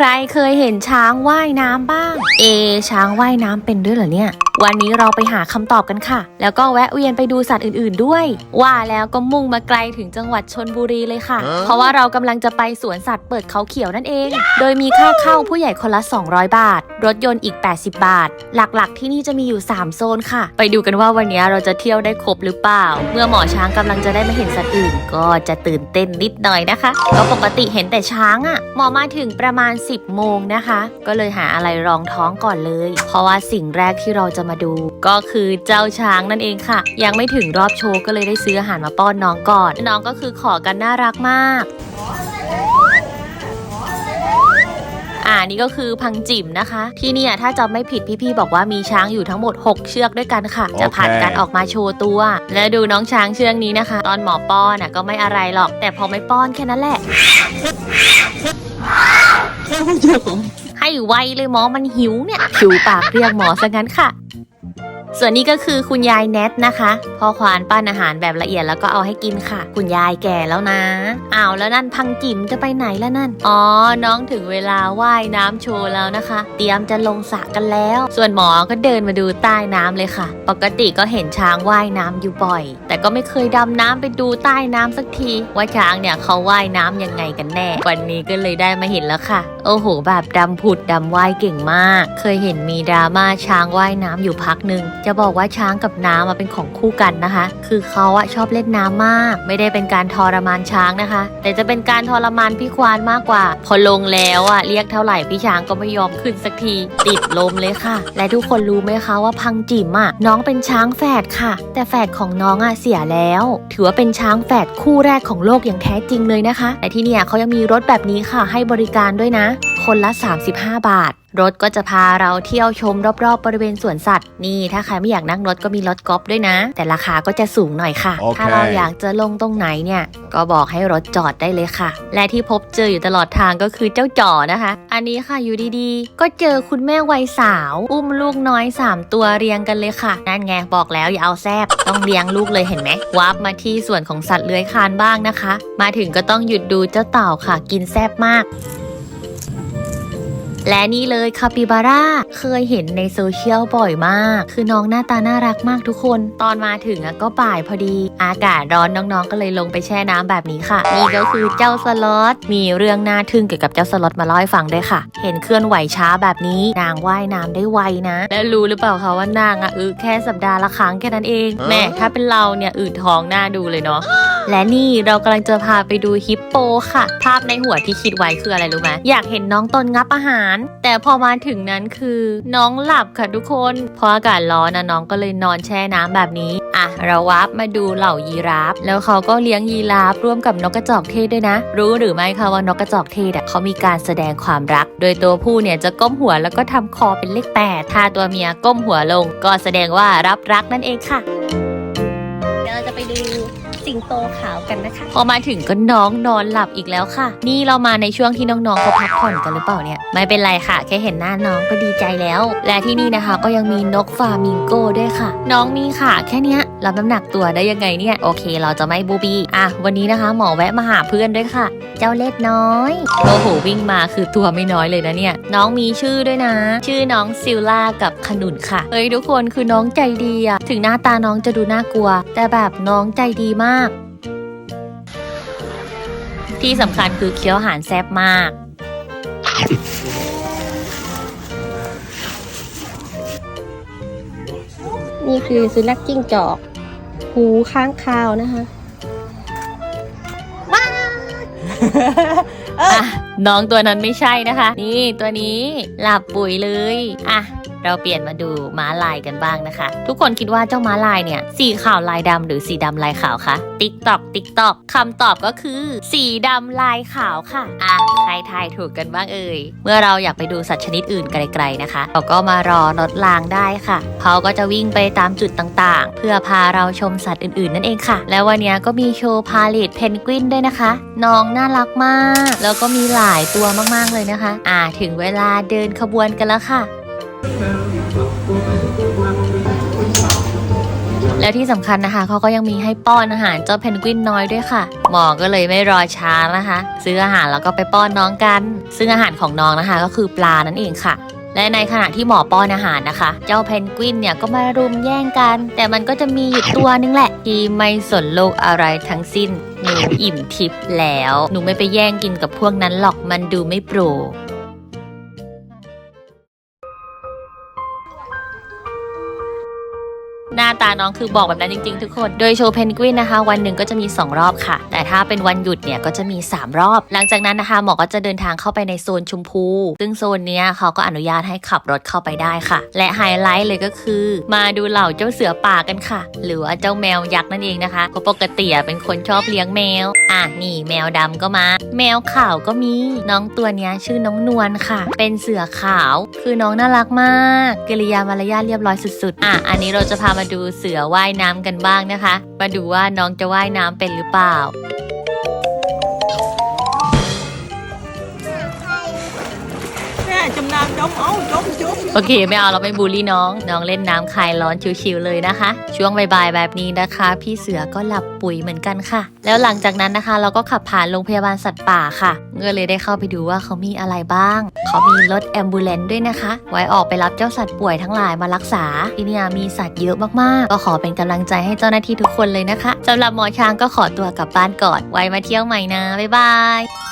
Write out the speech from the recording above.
ครเคยเห็นช้างว่ายน้ำบ้าง เอะช้างว่ายน้ำเป็นด้วยเหรอเนี่ย วันนี้เราไปหาคำตอบกันค่ะ แล้วก็แวะเวียนไปดูสัตว์อื่นๆด้วย ว่าแล้วก็มุ่งมาไกลถึงจังหวัดชนบุรีเลยค่ะ เพราะว่าเรากำลังจะไปสวนสัตว์เปิดเขาเขียวนั่นเอง โดยมีค่าเข้าผู้ใหญ่คนละ 200 บาท รถยนต์อีก 80 บาท หลักๆ ที่นี่จะมีอยู่ 3 โซนค่ะ ไปดูกันว่าวันนี้เราจะเที่ยวได้ครบหรือเปล่า เมื่อหมอช้างกำลังจะได้มาเห็นสัตว์อื่น ก็จะตื่นเต้นนิดหน่อยนะคะ ก็ปกติเห็นแต่ช้างอะ่ะ หมอมาถึงประมาณ10 โมงนะคะ ก็เลยหาอะไรรองท้องก่อนเลย เพราะว่าสิ่งแรกที่เราจะมาดู ก็คือเจ้าช้างนั่นเองค่ะ ยังไม่ถึงรอบโชว์ก็เลยได้ซื้ออาหารมาป้อนน้องก่อน น้องก็คือขอกันน่ารักมากอ่านี่ก็คือพังจิ๋มนะคะ ที่เนี่ยถ้าจำไม่ผิดพี่ๆบอกว่ามีช้างอยู่ทั้งหมด 6 เชือกด้วยกันค่ะ จะผัดกันออกมาโชว์ตัว และดูน้องช้างเชือกนี้นะคะ ตอนหมอป้อนน่ะก็ไม่อะไรหรอก แต่พอไม่ป้อนแค่นั้นแหละ ให้ไวเลยหมอมันหิวเนี่ยผิวปากเรียกหมอซะงั้นค่ะ ส่วนนี้ก็คือคุณยายแนทนะคะพ่อควานปั้นอาหารแบบละเอียดแล้วก็เอาให้กินค่ะ คุณยายแก่แล้วนะอ้าวแล้วนั่นพังจิ๋มจะไปไหนแล้วนั่น อ๋อ น้องถึงเวลาว่ายน้ำโชว์แล้วนะคะ เตรียมจะลงสระกันแล้ว ส่วนหมอก็เดินมาดูใต้น้ำเลยค่ะ ปกติก็เห็นช้างว่ายน้ำอยู่บ่อย แต่ก็ไม่เคยดำน้ำไปดูใต้น้ำสักที ว่าช้างเนี่ยเขาว่ายน้ำยังไงกันแน่ วันนี้ก็เลยได้มาเห็นแล้วค่ะ โอ้โหแบบดำผุดดำว่ายเก่งมาก เคยเห็นมีดราม่าช้างว่ายน้ำอยู่พักหนึ่งจะบอกว่าช้างกับน้ำมาเป็นของคู่กันนะคะ คือเขาอะชอบเล่นน้ำมาก ไม่ได้เป็นการทรมานช้างนะคะ แต่จะเป็นการทรมานพี่ควานมากกว่า พอลงแล้วอะเรียกเท่าไหร่พี่ช้างก็ไม่ยอมขึ้นสักทีติดลมเลยค่ะ และทุกคนรู้ไหมคะว่าพังจิ๋มอะน้องเป็นช้างแฝดค่ะ แต่แฝดของน้องอะเสียแล้ว ถือว่าเป็นช้างแฝดคู่แรกของโลกอย่างแท้จริงเลยนะคะ แต่ที่เนี่ยเขายังมีรถแบบนี้ค่ะให้บริการด้วยนะ คนละ 35 บาท รถก็จะพาเราเที่ยวชมรอบๆ บริเวณสวนสัตว์ นี่ถ้าใครไม่อยากนั่งรถก็มีรถกอล์ฟด้วยนะ แต่ราคาก็จะสูงหน่อยค่ะโอเคถ้าเราอยากจะลงตรงไหนเนี่ย ก็บอกให้รถจอดได้เลยค่ะ และที่พบเจออยู่ตลอดทางก็คือเจ้าจ่อนะคะ อันนี้ค่ะอยู่ดีๆ ก็เจอคุณแม่วัยสาว อุ้มลูกน้อย 3 ตัวเรียงกันเลยค่ะ นั่นไงบอกแล้วอย่าเอาแซบต้องเลี้ยงลูกเลยเห็นไหมวาร์ปมาที่ส่วนของสัตว์เลื้อยคลานบ้างนะคะ มาถึงก็ต้องหยุดดูเจ้าเต่าค่ะ กินแซบมาก และนี่เลยคาปิบาร่าเคยเห็นในโซเชียลบ่อยมาก คือน้องหน้าตาน่ารักมากทุกคน ตอนมาถึงอะก็บ่ายพอดี อากาศร้อนน้องๆ ก็เลยลงไปแช่น้ำแบบนี้ค่ะ นี่ก็คือเจ้าสล็อตมีเรื่องน่าทึ่งเกี่ยวกับเจ้าสล็อตมาเล่าให้ฟังด้วยค่ะ เห็นเคลื่อนไหวช้าแบบนี้นางว่ายน้ำได้ไวนะ และรู้หรือเปล่าคะว่านางอะอึแค่สัปดาห์ละครั้งแค่นั้นเองแหม่ถ้าเป็นเราเนี่ยอืดท้องหน้าดูเลยเนาะและนี่เรากำลังจะพาไปดูฮิปโปค่ะ ภาพในหัวที่คิดไว้คืออะไรรู้ไหมอยากเห็นน้องตนงับอาหารแต่พอมาถึงนั้นคือน้องหลับค่ะทุกคนเพราะอากาศร้อนนะน้องก็เลยนอนแช่น้ำแบบนี้อะเราวับมาดูเหล่ายีราฟ แล้วเขาก็เลี้ยงยีราฟร่วมกับนกกระจอกเทศด้วยนะ รู้หรือไม่คะว่านกกระจอกเทศอะเขามีการแสดงความรัก โดยตัวผู้เนี่ยจะก้มหัวแล้วก็ทำคอเป็นเลขแปดถ้าตัวเมียก้มหัวลง ก็แสดงว่ารับรักนั่นเองค่ะ เดี๋ยวเราจะไปดู สิงโตขาวกันนะคะ พอมาถึงก็น้องนอนหลับอีกแล้วค่ะ นี่เรามาในช่วงที่น้องๆเขาพักผ่อนกันหรือเปล่าเนี่ย ไม่เป็นไรค่ะ แค่เห็นหน้าน้องก็ดีใจแล้ว และที่นี่นะคะ ก็ยังมีนกฟามิงโก้ด้วยค่ะ น้องมีขาแค่เนี้ย รับน้ำหนักตัวได้ยังไงเนี่ย โอเค เราจะไม่บูบี้อะ วันนี้นะคะ หมอแวะมาหาเพื่อนด้วยค่ะ เจ้าเล็ดน้อยโอ้โหวิ่งมาคือตัวไม่น้อยเลยนะเนี่ย น้องมีชื่อด้วยนะ ชื่อน้องซิลล่ากับขนุนค่ะเฮ้ยทุกคนคือน้องใจดีอะถึงหน้าตาน้องจะดูน่ากลัว แต่แบบน้องใจดีมาก ที่สำคัญคือเคี้ยวอาหารแซ่บมากนี่คือสุนัขจิ้งจอก หูค้างคาวนะคะอะน้องตัวนั้นไม่ใช่นะคะ นี่ตัวนี้หลับปุ๋ยเลย อะ เราเปลี่ยนมาดูม้าลายกันบ้างนะคะ ทุกคนคิดว่าเจ้าม้าลายเนี่ยสีขาวลายดำหรือสีดำลายขาวคะติ๊กตอกติ๊กตอกคำตอบก็คือ สีดำลายขาวค่ะอะใครทายถูกกันบ้างเอ่ยเมื่อเราอยากไปดูสัตว์ชนิดอื่นไกลๆนะคะ เราก็มารอรถรางได้ค่ะเขาก็จะวิ่งไปตามจุดต่างๆ เพื่อพาเราชมสัตว์อื่นๆ นั่นเองค่ะ แล้ววันนี้ก็มีโชว์พาเลทเพนกวินด้วยนะคะ น้องน่ารักมาก แล้วก็มีหลายตัวมากๆเลยนะคะ อ่าถึงเวลาเดินขบวนกันแล้วค่ะ และและที่สำคัญนะคะเขาก็ยังมีให้ป้อนอาหารเจ้าเพนกวินน้อยด้วยค่ะ หมอก็เลยไม่รอช้านะคะ ซื้ออาหารแล้วก็ไปป้อนน้องกัน ซึ่งอาหารของน้องนะคะ ก็คือปลานั่นเองค่ะ และในขณะที่หมอป้อนอาหารนะคะ เจ้าเพนกวินเนี่ยก็มารุมแย่งกัน แต่มันก็จะมีอยู่ตัวนึงแหละที่ไม่สนโลกอะไรทั้งสิ้นหนูอิ่มทิพย์แล้ว หนูไม่ไปแย่งกินกับพวกนั้นหรอกมันดูไม่โปร หน้าตาน้องคือบอกแบบนั้นจริงๆทุกคน โดยโชว์เพนกวินนะคะ วันหนึ่งก็จะมี 2 รอบค่ะ แต่ถ้าเป็นวันหยุดเนี่ยก็จะมี 3 รอบ หลังจากนั้นนะคะหมอก็จะเดินทางเข้าไปในโซนชมพู ซึ่งโซนเนี้ยเขาก็อนุญาตให้ขับรถเข้าไปได้ค่ะ และไฮไลท์เลยก็คือ มาดูเหล่าเจ้าเสือป่ากันค่ะ หรือว่าเจ้าแมวยักษ์นั่นเองนะคะเพราะปกติเป็นคนชอบเลี้ยงแมว อะนี่แมวดำก็มา แมวขาวก็มี น้องตัวเนี้ยชื่อน้องนวลค่ะ เป็นเสือขาว คือน้องน่ารักมากกิริยามารยาทเรียบร้อยสุดๆ อะอันนี้เราจะพามาดูเสือว่ายน้ำกันบ้างนะคะ มาดูว่าน้องจะว่ายน้ำเป็นหรือเปล่า แม่จำน้ำจมเอาจมจมโอเคไม่เอาเราไม่บูลลี่น้อง น้องเล่นน้ำคลายร้อนชิวๆเลยนะคะ ช่วงบ่ายๆแบบนี้นะคะ พี่เสือก็หลับปุ๋ยเหมือนกันค่ะ แล้วหลังจากนั้นนะคะ เราก็ขับผ่านโรงพยาบาลสัตว์ป่าค่ะก็เลยได้เข้าไปดูว่าเขามีอะไรบ้าง เขามีรถแอมบูเลนด้วยนะคะ ไว้ออกไปรับเจ้าสัตว์ป่วยทั้งหลายมารักษาที่นี่มีสัตว์เยอะมากๆ ก็ขอเป็นกำลังใจให้เจ้าหน้าที่ทุกคนเลยนะคะสำหรับหมอช้างก็ขอตัวกลับบ้านก่อนไว้มาเที่ยวใหม่นะบ๊ายบาย